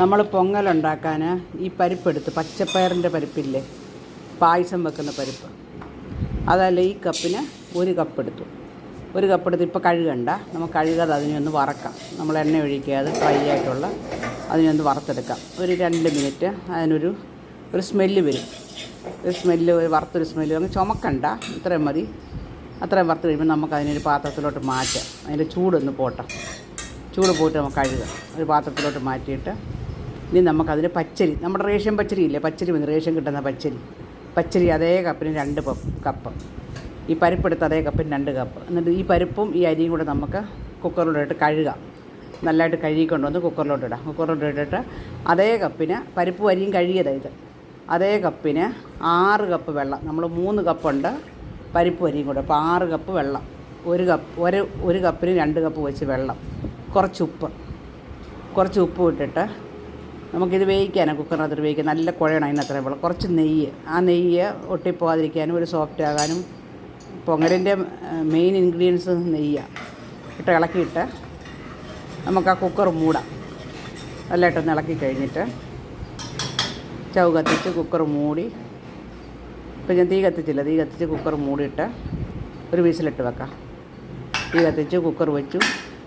നമ്മൾ പൊങ്ങലുണ്ടാക്കാൻ ഈ പരിപ്പെടുത്ത് പച്ചപ്പയറിന്റെ പരിപ്പില്ലേ? പായസം വെക്കുന്ന പരിപ്പ്. അതല്ല ഈ കപ്പിന് ഒരു കപ്പ് എടുത്തു ഒരു കപ്പ് എടുത്ത് ഇപ്പോൾ കഴുകണ്ട. നമുക്ക് കഴുകാതെ അതിനെ ഒന്ന് വറക്കാം. നമ്മൾ എണ്ണ ഒഴിക്കാതെ ഫ്രൈ ആയിട്ടുള്ള അതിനെ ഒന്ന് വറുത്തെടുക്കാം. ഒരു രണ്ട് മിനിറ്റ് അതിനൊരു ഒരു സ്മെല്ല് വരും. ഒരു സ്മെല്ല് ഒരു വറുത്തൊരു സ്മെല്ല്. അങ്ങ് ചുമക്കണ്ട. ഇത്രയും മതി. അത്രയും വറുത്ത് കഴിയുമ്പോൾ നമുക്ക് അതിനൊരു പാത്രത്തിലോട്ട് മാറ്റാം. അതിന്റെ ചൂടൊന്ന് പോട്ടെ. ചൂട് പോയിട്ട് നമുക്ക് കഴുകാം. ഒരു പാത്രത്തിലോട്ട് മാറ്റിയിട്ട് ഇനി നമുക്കതിന് പച്ചരി. നമ്മുടെ റേഷൻ പച്ചരി ഇല്ലേ? പച്ചരി വന്ന് റേഷൻ കിട്ടുന്ന പച്ചരി. പച്ചരി അതേ കപ്പിന് രണ്ട് കപ്പ്. ഈ പരിപ്പെടുത്ത് അതേ കപ്പിന് രണ്ട് കപ്പ്. എന്നിട്ട് ഈ പരിപ്പും ഈ അരിയും കൂടെ നമുക്ക് കുക്കറിലോട്ട് കഴുകാം. നല്ലതായിട്ട് കഴുകിക്കൊണ്ട് വന്ന് കുക്കറിലോട്ട് ഇടാം കുക്കറിലോട്ട് ഇട്ടിട്ട് അതേ കപ്പിന് പരിപ്പ് അരിയും കഴുകിയതാണ് ഇത്. അതേ കപ്പിന് ആറ് കപ്പ് വെള്ളം. നമ്മൾ മൂന്ന് കപ്പുണ്ട് പരിപ്പ് അരിയും കൂടെ. അപ്പോൾ ആറ് കപ്പ് വെള്ളം. ഒരു കപ്പ് ഒരു ഒരു കപ്പിന് രണ്ട് കപ്പ് വെച്ച് വെള്ളം. കുറച്ച് ഉപ്പ്. കുറച്ച് ഉപ്പ് ഇട്ടിട്ട് നമുക്കിത് വേവിക്കാനാണ് കുക്കറിനകത്ത് വേവിക്കാൻ. നല്ല കുഴയണം അതിനകത്ത് വെള്ളം. കുറച്ച് നെയ്യ്. ആ നെയ്യ് ഒട്ടിപ്പോകാതിരിക്കാനും ഒരു സോഫ്റ്റ് ആകാനും പൊങ്ങലിന്റെ മെയിൻ ഇൻഗ്രീഡിയൻസ് നെയ്യാണ് ഇട്ട് ഇളക്കിയിട്ട് നമുക്ക് ആ കുക്കർ മൂടാം. നല്ലതായിട്ടൊന്ന് ഇളക്കി കഴിഞ്ഞിട്ട് ചവ് കത്തിച്ച് കുക്കർ മൂടി ഇപ്പം ഞാൻ തീ കത്തിച്ചില്ല. തീ കത്തിച്ച് കുക്കർ മൂടിയിട്ട് ഒരു വീസിലിട്ട് വെക്കാം. തീ കത്തിച്ച് കുക്കർ വെച്ചു.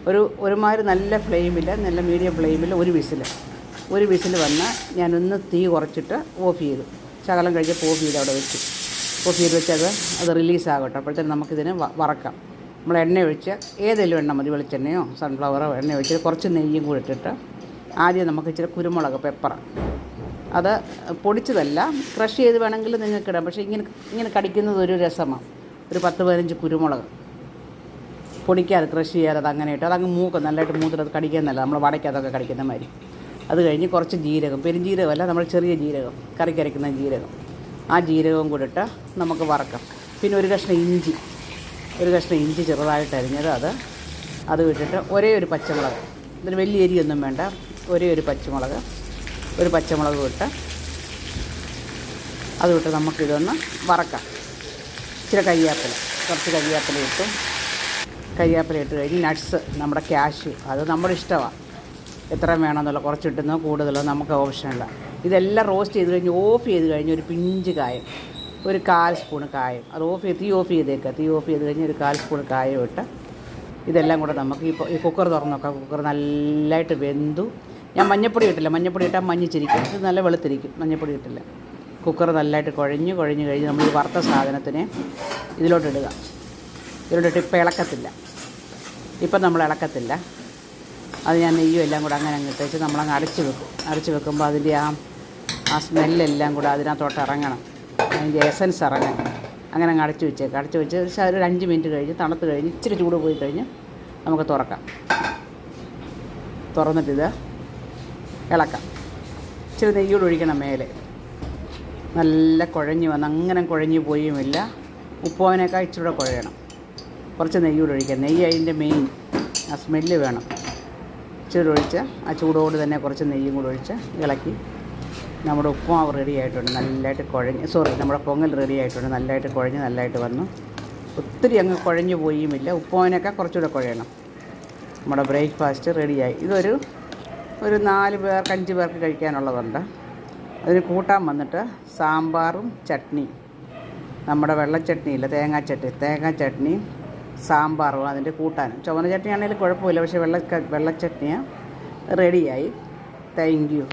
ഒരു ഒരുമാതിരി നല്ല ഫ്ലെയിമിൽ നല്ല മീഡിയം ഫ്ലെയിമിൽ ഒരു വിസിൽ ഒരു വിസിൽ വന്ന് ഞാനൊന്ന് തീ കുറച്ചിട്ട് ഓഫ് ചെയ്തു. ശകലം കഴിഞ്ഞപ്പോൾ ഓഫ് ചെയ്ത് അവിടെ വെച്ചു. ഓഫ് ചെയ്ത് വെച്ചത് അത് റിലീസാകട്ടെ അപ്പോഴത്തേന് നമുക്കിതിന് വറക്കാം. നമ്മൾ എണ്ണ ഒഴിച്ച് ഏതെങ്കിലും എണ്ണ മതി വെളിച്ചെണ്ണയോ സൺഫ്ലവറോ എണ്ണ ഒഴിച്ച് കുറച്ച് നെയ്യും കൂടി ഇട്ടിട്ട് ആദ്യം നമുക്ക് ഇച്ചിരി കുരുമുളക് പെപ്പർ അത് പൊടിച്ചതല്ല ക്രഷ് ചെയ്ത് വേണമെങ്കിൽ നിങ്ങൾക്ക് ഇടാം. പക്ഷേ ഇങ്ങനെ ഇങ്ങനെ കടിക്കുന്നത് ഒരു രസമാണ് ഒരു പത്ത് പതിനഞ്ച് കുരുമുളക്. പൊടിക്കാതെ ക്രഷ് ചെയ്യാതെ അത് അങ്ങനെ ഇട്ട് അതങ്ങ് മൂക്ക്. നല്ലതായിട്ട് മൂത്തിട്ട് അത് കടിക്കാൻ നല്ല നമ്മൾ വടയ്ക്കതൊക്കെ കടിക്കുന്ന മാതിരി. അത് കഴിഞ്ഞ് കുറച്ച് ജീരകം പെരുംജീരകമല്ല നമ്മൾ ചെറിയ ജീരകം കറിക്കരയ്ക്കുന്ന ജീരകം. ആ ജീരകവും കൂടെ ഇട്ട് നമുക്ക് വറക്കാം. പിന്നെ ഒരു കഷ്ണം ഇഞ്ചി ഒരു കഷ്ണം ഇഞ്ചി ചെറുതായിട്ട് അരിഞ്ഞത് അത് അത് വിട്ടിട്ട് ഒരേ ഒരു പച്ചമുളക് ഇതിന് വലിയ എരിയൊന്നും വേണ്ട ഒരേ ഒരു പച്ചമുളക് ഒരു പച്ചമുളക് വിട്ട് അത് വിട്ട് നമുക്കിതൊന്ന് വറക്കാം. ഇച്ചിരി കരിയാപ്പില കുറച്ച് കരിയാപ്പില ഇട്ടും. കരിയാപ്പില ഇട്ട് കഴിഞ്ഞ് നട്ട്സ് നമ്മുടെ ക്യാഷ്യൂ അത് നമ്മുടെ ഇഷ്ടമാണ് എത്ര വേണമെന്നുള്ള കുറച്ച് ഇട്ടുന്നോ കൂടുതലോ നമുക്ക് ഓപ്ഷനല്ല ഇതെല്ലാം റോസ്റ്റ് ചെയ്ത് കഴിഞ്ഞ് ഓഫ് ചെയ്ത് കഴിഞ്ഞ് ഒരു പിഞ്ച് കായം ഒരു കാൽ സ്പൂൺ കായം. അത് ഓഫ് ചെയ്ത് തീ ഓഫ് ചെയ്തേക്കുക തീ ഓഫ് ചെയ്ത് കഴിഞ്ഞ് ഒരു കാൽ സ്പൂൺ കായം ഇട്ട് ഇതെല്ലാം കൂടെ നമുക്ക് ഇപ്പോൾ ഈ കുക്കർ തുറന്ന് നോക്കാം കുക്കർ നല്ലതായിട്ട് വെന്തു. ഞാൻ മഞ്ഞപ്പൊടി ഇട്ടില്ല. മഞ്ഞപ്പൊടി ഇട്ടാൽ മഞ്ഞിച്ചിരിക്കും. ഇത് നല്ല വെളുത്തിരിക്കും. മഞ്ഞപ്പൊടി ഇട്ടില്ല. കുക്കർ നല്ലതായിട്ട് കുഴഞ്ഞ് കുഴഞ്ഞ് കഴിഞ്ഞ് നമ്മൾ ഈ വറുത്ത സാധനത്തിനെ ഇതിലോട്ടിടുക ഇതിലോട്ടിട്ട് ഇപ്പോൾ ഇപ്പം ഇളക്കത്തില്ല. ഇപ്പം നമ്മൾ ഇളക്കത്തില്ല. അത് ഞാൻ നെയ്യും എല്ലാം കൂടെ അങ്ങനെ അങ്ങ് ഇട്ടേച്ച് നമ്മളങ്ങ് അടച്ച് വെക്കും. അടച്ച് വെക്കുമ്പോൾ അതിന്റെ ആ ആ സ്മെല്ലെല്ലാം കൂടെ അതിനകത്തോട്ട് ഇറങ്ങണം. അതിന്റെ എസൻസ് ഇറങ്ങണം. അങ്ങനെ അങ്ങ് അടച്ച് വെച്ചേക്കാം. അടച്ച് വെച്ച് ഒരു അഞ്ച് മിനിറ്റ് കഴിഞ്ഞ് തണുത്ത് കഴിഞ്ഞ് ഇച്ചിരി ചൂട് പോയി കഴിഞ്ഞ് നമുക്ക് തുറക്കാം. തുറന്നിട്ടിത് ഇളക്കാം. ഇച്ചിരി നെയ്യോട് ഒഴിക്കണം മേലെ. നല്ല കുഴഞ്ഞ് വന്ന് അങ്ങനെ കുഴഞ്ഞ് പോയുമില്ല. ഉപ്പുവനേക്കാൾ ഇച്ചിരി കുഴയണം. കുറച്ച് നെയ്യോട് ഒഴിക്കാം. നെയ്യ് അതിന്റെ മെയിൻ ആ സ്മെല്ല് വേണം. ഇച്ചിരി ഒഴിച്ച് ആ ചൂടോട് തന്നെ കുറച്ച് നെയ്യും കൂടെ ഒഴിച്ച് ഇളക്കി. നമ്മുടെ ഉപ്പുമാവ് റെഡി ആയിട്ടുണ്ട്. നല്ലതായിട്ട് കുഴഞ്ഞ് സോറി നമ്മുടെ പൊങ്ങൽ റെഡി ആയിട്ടുണ്ട്. നല്ലതായിട്ട് കുഴഞ്ഞ് നല്ലതായിട്ട് വന്നു. ഒത്തിരി അങ്ങ് കുഴഞ്ഞു പോയുമില്ല. ഉപ്പുമാവിനൊക്കെ കുറച്ചുകൂടെ കുഴയണം. നമ്മുടെ ബ്രേക്ക്ഫാസ്റ്റ് റെഡിയായി ഇതൊരു ഒരു നാല് പേർക്ക് അഞ്ച് പേർക്ക് കഴിക്കാനുള്ളതുണ്ട്. അതിന് കൂട്ടാൻ വന്നിട്ട് സാമ്പാറും ചട്നി നമ്മുടെ വെള്ളച്ചട്നിയില്ല തേങ്ങാ ചട്നി തേങ്ങാ ചട്നിയും സാമ്പാറും അതിന്റെ കൂട്ടാനും. ചുവന്ന ചട്നി ആണെങ്കിലും കുഴപ്പമില്ല പക്ഷേ വെള്ള വെള്ളച്ചട്നിയാണ് റെഡിയായി താങ്ക് യു